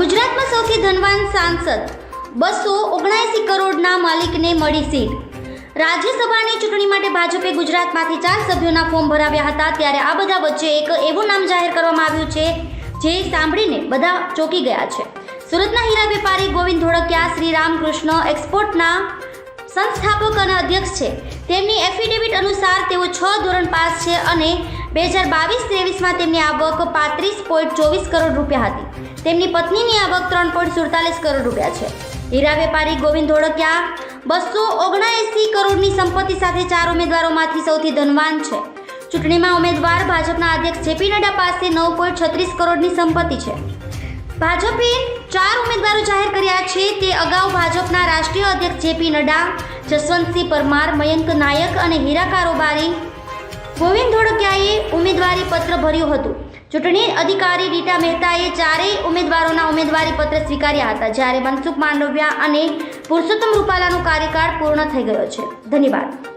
ગુજરાતમાં સૌથી ધનવાન સાંસદ બસો ઓગણએંસી કરોડના માલિકને મળી સીટ. રાજ્યસભાની ચૂંટણી માટે ભાજપે ગુજરાતમાંથી ચાર સભ્યોના ફોર્મ ભરાવ્યા હતા ત્યારે આ બધા વચ્ચે એક એવું નામ જાહેર કરવામાં આવ્યું છે, જે સાંભળીને બધા ચોંકી ગયા છે. સુરતના હીરા વેપારી ગોવિંદ ધોળકિયા શ્રી રામકૃષ્ણ એક્સપોર્ટના સંસ્થાપક અને અધ્યક્ષ છે. તેમની એફિડેવિટ અનુસાર તેઓ છ ધોરણ પાસ છે અને બે હજાર બાવીસ ત્રેવીસમાં તેમની આવક પાંત્રીસ પોઈન્ટ ચોવીસ કરોડ રૂપિયા હતી. તેમની પત્નીની આવક ત્રણ પોઈન્ટ સુડતાલીસ કરોડ રૂપિયા છે. હીરા વેપારી ગોવિંદ ધોળકિયા બસો ઓગણએંસી કરોડની સંપત્તિ સાથે ચાર ઉમેદવારોમાંથી સૌથી ધનવાન છે. ચૂંટણીમાં ઉમેદવાર ભાજપના અધ્યક્ષ જેપી નડ્ડા પાસે નવ પોઈન્ટ છત્રીસ કરોડની સંપત્તિ છે. ભાજપે ચાર ઉમેદવારો જાહેર કર્યા છે તે અગાઉ ભાજપના રાષ્ટ્રીય અધ્યક્ષ જેપી નડ્ડા, જસવંતસિંહ પરમાર, મયંક નાયક અને હીરા કારોબારી ગોવિંદ ધોળકિયાએ ઉમેદવારી પત્ર ભર્યું હતું. ચૂંટણી અધિકારી રીટા મહેતાએ ચારેય ઉમેદવારોના ઉમેદવારી પત્ર સ્વીકાર્યા હતા, જ્યારે મનસુખ માંડવિયા અને પુરુષોત્તમ રૂપાલાનો કાર્યકાળ પૂર્ણ થઈ ગયો છે. ધન્યવાદ.